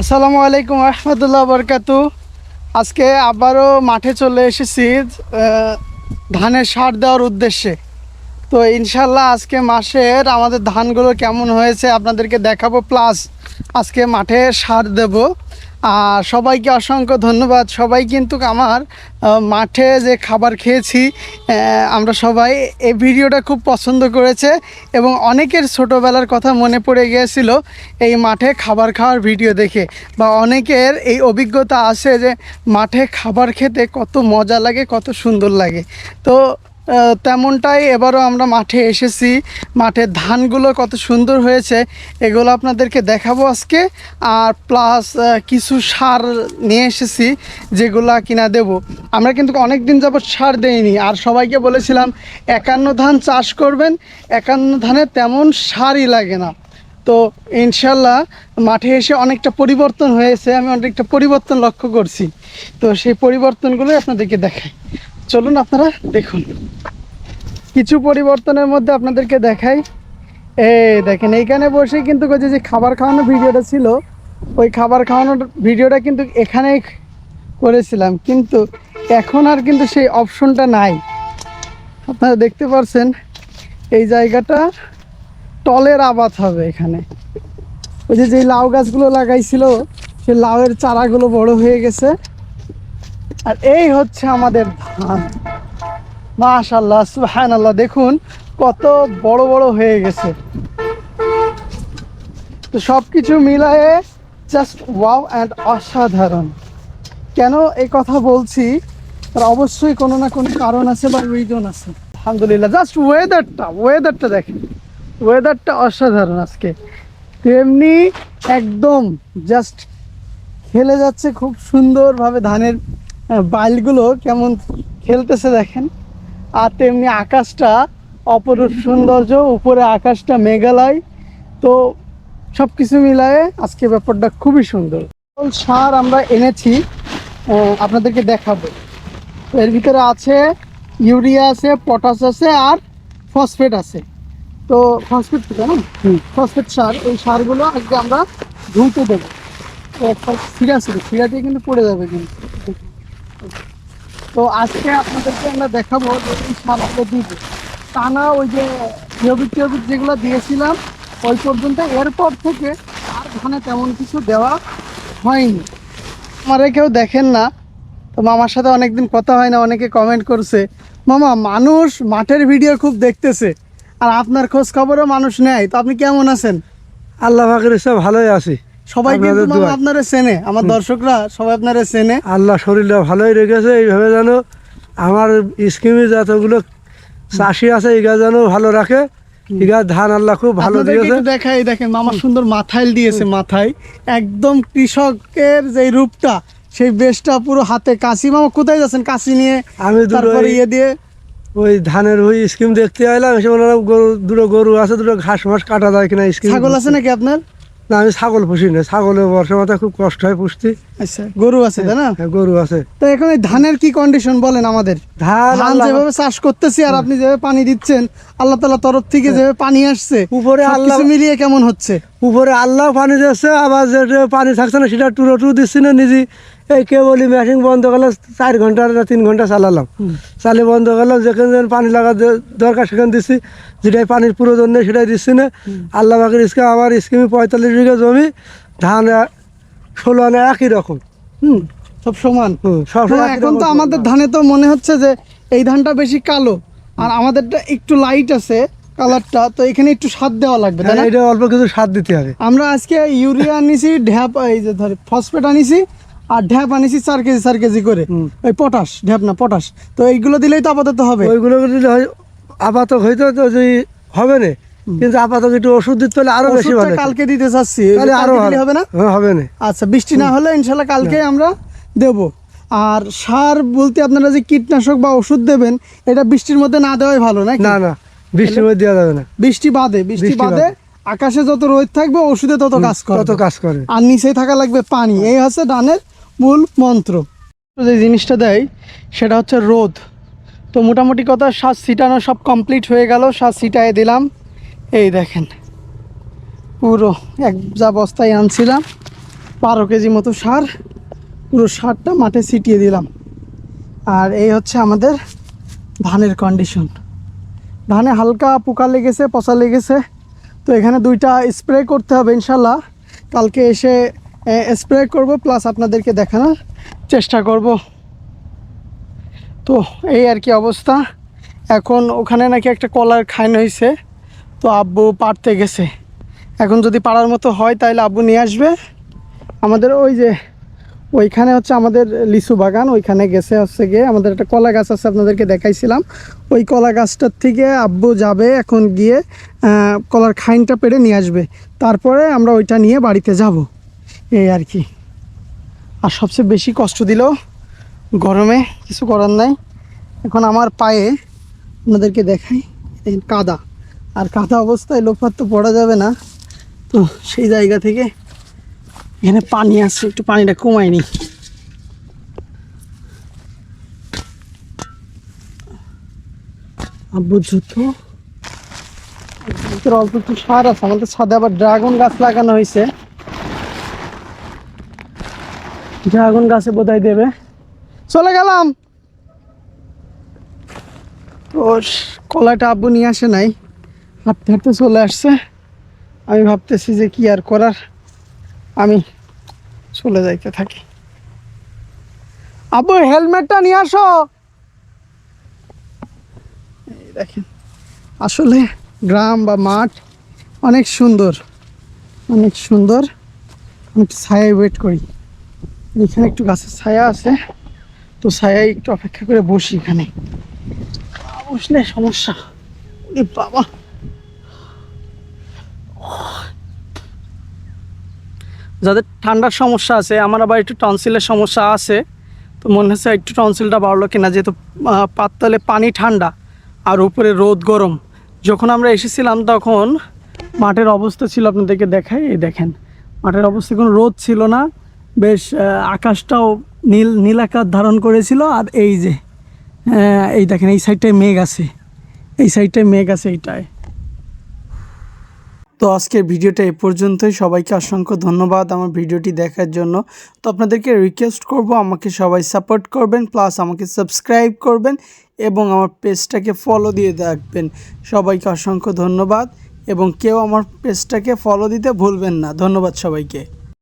আসসালামু আলাইকুম আহমদুল্লাহ বরকাত। আজকে আবারও মাঠে চলে এসেছি ধানের সার দেওয়ার উদ্দেশ্যে। তো ইনশাল্লাহ আজকে মাসের আমাদের ধানগুলো কেমন হয়েছে আপনাদেরকে দেখাবো, প্লাস আজকে মাঠে সার দেব। আর সবাইকে অসংখ্য ধন্যবাদ। সবাই কিন্তু আমার মাঠে যে খাবার খেয়েছি আমরা সবাই এই ভিডিওটা খুব পছন্দ করেছে এবং অনেকের ছোটোবেলার কথা মনে পড়ে গিয়েছিল এই মাঠে খাবার খাওয়ার ভিডিও দেখে বা অনেকের এই অভিজ্ঞতা আছে যে মাঠে খাবার খেতে কত মজা লাগে, কত সুন্দর লাগে। তো তেমনটাই এবারও আমরা মাঠে এসেছি। মাঠের ধানগুলো কত সুন্দর হয়েছে, এগুলো আপনাদেরকে দেখাবো আজকে। আর প্লাস কিছু সার নিয়ে এসেছি যেগুলা কিনা দেব। আমরা কিন্তু অনেক দিন যাবত সার দেইনি। আর সবাইকে বলেছিলাম, একান্ন ধান চাষ করবেন, একান্ন ধানে তেমন সারই লাগে না। তো ইনশাল্লাহ মাঠে এসে অনেকটা পরিবর্তন হয়েছে, আমি অনেকটা পরিবর্তন লক্ষ্য করছি। তো সেই পরিবর্তনগুলো আপনাদেরকে দেখাই। চলুন আপনারা দেখুন। কিছু পরিবর্তনের মধ্যে আপনাদেরকে দেখাই। এ, দেখেন, এইখানে বসে কিন্তু যে যে খাবার খাওয়ানোর ভিডিওটা ছিল, ওই খাবার খাওয়ানোর ভিডিওটা কিন্তু এখানেই করেছিলাম। কিন্তু এখন আর কিন্তু সেই অপশনটা নাই। আপনারা দেখতে পাচ্ছেন এই জায়গাটা টলের আবাদ হবে এখানে। ওই যে যে লাউ গাছগুলো লাগাইছিল সেই লাউয়ের চারাগুলো বড় হয়ে গেছে। আর এই হচ্ছে আমাদের ধান। মাশাল্লাহ সুবহানাল্লাহ, দেখুন কত বড় বড় হয়ে গেছে। তো সব কিছু মিলায়ে জাস্ট ওয়াও অ্যান্ড অসাধারণ। কেন এই কথা বলছি? তার অবশ্যই কোনো না কোনো কারণ আছে বা রিজন আছে। আলহামদুলিল্লাহ জাস্ট ওয়েদারটা ওয়েদারটা দেখেন। ওয়েদারটা অসাধারণ আজকে। তেমনি একদম জাস্ট খেলে যাচ্ছে খুব সুন্দরভাবে ধানের বাইলগুলো কেমন খেলতেছে দেখেন। আর তেমনি আকাশটা অপরূপ সৌন্দর্য উপরে আকাশটা মেঘালয়। তো সব কিছু মিলায়ে আজকে ব্যাপারটা খুবই সুন্দর। সার আমরা এনেছি আপনাদেরকে দেখাবো। এর ভিতরে আছে ইউরিয়া আছে পটাশ আছে আর ফসফেট আছে। তো ফসফেট থেকে না ফসফেট সার এই সারগুলো আজকে আমরা ধুতে দেবো। শিরা ছিল শিরা দিয়ে কিন্তু পড়ে যাবে কিন্তু। তো আজকে আপনাদেরকে আমরা দেখাবো যে এই সারগুলো দিব। টানা ওই যে টিওবিক টিওবিক যেগুলো দিয়েছিলাম, ওই পর্যন্ত এরপর থেকে আর ধানে তেমন কিছু দেওয়া হয়নি। আমারে কেউ দেখেন না, তো মামার সাথে অনেকদিন কথা হয় না, অনেকে কমেন্ট করছে, মামা, মানুষ মাঠের ভিডিও খুব দেখতেছে, আর আপনার খোঁজ খবরও মানুষ নেয়, তো আপনি কেমন আছেন? আল্লাহ পাকের সব ভালোই আছি। সবাই কিন্তু দোয়ায়। আপনারা চেনে আমার দর্শকরা সবাই আপনারা চেনে। আল্লাহ শরীরটা ভালোই রেখেছে এইভাবে যেন আমার স্কিমে যতগুলো চাষি আছে এগা যেন ভালো রাখে। এগা ধান আল্লাহ খুব ভালো দিয়েছে। দেখাই দেখেন মামা সুন্দর মাথাইল দিয়েছে মাথায়। একদম কৃষকের যে রূপটা সেই বেশটা পুরো হাতে কাশি। মামা কোথায় যাচ্ছেন কাশি নিয়ে? আমি তারপরে ইয়ে দিয়ে। ওই ধানের ওই স্কিম দেখতে এসে বললাম গরু দুটো গরু আছে দুটো ঘাস মাস কাটা যায় কিনা স্কিম ছাগল আছে নাকি আপনার? না আমি ছাগল পুষি না। ছাগলের বর্ষা মাথায় খুব কষ্ট হয় পুষতে। আচ্ছা। গরু আছে তাই না? হ্যাঁ, গরু আছে। তো এখন এই ধানের কি কন্ডিশন বলেন আমাদের? ধান যেভাবে চাষ করতেছি আর আপনি যেভাবে পানি দিচ্ছেন আল্লাহ তালা তরফ থেকে যেভাবে পানি আসছে উপরে আল্লাহ- মিলিয়ে কেমন হচ্ছে? উপরে আল্লাহ পানি দিচ্ছে আবার যে পানি থাকছে না সেটা টুরো টু দিচ্ছি না নিজে। এই কেবলই মেশিন বন্ধ করলে চার ঘণ্টা না তিন ঘণ্টা চালালাম। চালিয়ে বন্ধ করলাম যেখানে যেখানে পানি লাগা দরকার সেখানে দিচ্ছি। যেটাই পানির প্রয়োজন নেই সেটাই দিচ্ছি না। আল্লাহ পাখির স্কিম আমার স্কিমে পঁয়তাল্লিশ বিঘা জমি ধান ষোলো আনা একই রকম। হুম সব সমান। এখন তো আমাদের ধানে তো মনে হচ্ছে যে এই ধানটা বেশি কালো আর আমাদেরটা একটু লাইট আছে কালারটা তো এখানে একটু স্বাদ দেওয়া লাগবে তাই না? হ্যাঁ, এটা অল্প কিছু সার দিতে হবে। আমরা আজকে ইউরিয়া আনিছি ঢ্যাপ এই যে ধরে ফসফেট আনিছি আর ঢ্যাপ আনিছি চার কেজি চার কেজি করে। ওই পটাশ ঢ্যাপ না পটাশ। তো এইগুলো দিলেই তো আপাতত হবে। ওইগুলো হয় আপাতত হয়তো যদি হবে না কিন্তু আপাতত একটু ওষুধ দিতে পারলে আরও বেশি ভালো। কালকে দিতে চাচ্ছি। তাহলে আরও হবে না? হ্যাঁ, হবে না। আচ্ছা বৃষ্টি না হলে ইনশাল্লাহ কালকে আমরা দেব। আর সার বলতে আপনারা যে কীটনাশক বা ওষুধ দেবেন এটা বৃষ্টির মধ্যে না দেওয়াই ভালো নাকি? না না বৃষ্টির মধ্যে দেওয়া যাবে না। বৃষ্টি বাদে বৃষ্টি বাদে। আকাশে যত রোদ থাকবে ওষুধে তত কাজ করে। কত কাজ করে। আর নিচেই থাকা লাগবে পানি। এই হচ্ছে ধানের মূল মন্ত্র। যে জিনিসটা দেয় সেটা হচ্ছে রোদ। তো মোটামুটি কথা সাজ ছিটানো সব কমপ্লিট হয়ে গেল সাজ ছিটায় দিলাম। এই দেখেন, পুরো এক যা বস্তায় আনছিলাম, বারো কেজি মতো সার, পুরো সারটা মাঠে ছিটিয়ে দিলাম। আর এই হচ্ছে আমাদের ধানের কন্ডিশন ধানে হালকা পোকা লেগেছে, পচা লেগেছে। তো এখানে দুইটা স্প্রে করতে হবে ইনশাল্লাহ কালকে এসে স্প্রে করব প্লাস আপনাদেরকে দেখানোর চেষ্টা করব। তো এই আর কি অবস্থা। এখন ওখানে নাকি একটা কলার খাইন হয়েছে তো আব্বু পাড়তে গেছে। এখন যদি পাড়ার মতো হয় তাহলে আব্বু নিয়ে আসবে। আমাদের ওই যে, ওইখানে হচ্ছে আমাদের লিচু বাগান, ওইখানে গেছে হচ্ছে গিয়ে আমাদের একটা কলা গাছ আছে আপনাদেরকে দেখাইছিলাম। ওই কলা গাছটার থেকে আব্বু যাবে এখন গিয়ে কলার খাইনটা পেড়ে নিয়ে আসবে। তারপরে আমরা ওইটা নিয়ে বাড়িতে যাব। এই আর কি। আর সবচেয়ে বেশি কষ্ট দিল গরমে, কিছু করার নাই। এখন আমার পায়ে আপনাদেরকে দেখাই কাদা। আর কাঁথা অবস্থায় লোফার তো পড়া যাবে না। তো সেই জায়গা থেকে এখানে পানি আছে একটু পানিটা কমায়নি আব্বু জুতো। ভিতরে অল্প একটু সার আছে, আমাদের ছাদে আবার ড্রাগন গাছ লাগানো হয়েছে। ড্রাগন গাছে বোধহয় দেবে। চলে গেলাম। তো কলাটা আব্বু নিয়ে আসে নাই। হাঁটতে হাঁটতে চলে আসছে। আমি ভাবতেছি যে কি আর করার। আমি চলে যাইতে থাকি। আবু হেলমেটটা নিয়ে আসো। দেখেন, আসলে গ্রাম বা মাঠ অনেক সুন্দর অনেক সুন্দর। আমি একটু ছায়ায় ওয়েট করি। এখানে একটু গাছের ছায়া আছে, তো ছায়ায় একটু অপেক্ষা করে বসি এখানে। বসলে সমস্যা। বাবা। যাদের ঠান্ডার সমস্যা আছে, আমার আবার একটু টনসিলের সমস্যা আছে, তো মনে হচ্ছে একটু টনসিলটা বাড়লো কিনা, যেহেতু পাততলে পানি ঠান্ডা আর উপরে রোদ গরম। যখন আমরা এসেছিলাম তখন মাঠের অবস্থা ছিল, আপনাদেরকে দেখাই, এই দেখেন, মাঠের অবস্থা কোনো রোদ ছিল না, বেশ আকাশটাও নীল নীল আকার ধারণ করেছিল, আর এই যে এই দেখেন, এই সাইডটায় মেঘ আছে, এই সাইডটায় মেঘ আছে এইটায়। তো আজকের ভিডিওটা এ পর্যন্তই। সবাইকে অসংখ্য ধন্যবাদ আমার ভিডিওটি দেখার জন্য। তো আপনাদেরকে রিকোয়েস্ট করব, আমাকে সবাই সাপোর্ট করবেন প্লাস আমাকে সাবস্ক্রাইব করবেন এবং আমার পেজটাকে ফলো দিয়ে রাখবেন। সবাইকে অসংখ্য ধন্যবাদ এবং কেউ আমার পেজটাকে ফলো দিতে ভুলবেন না। ধন্যবাদ সবাইকে।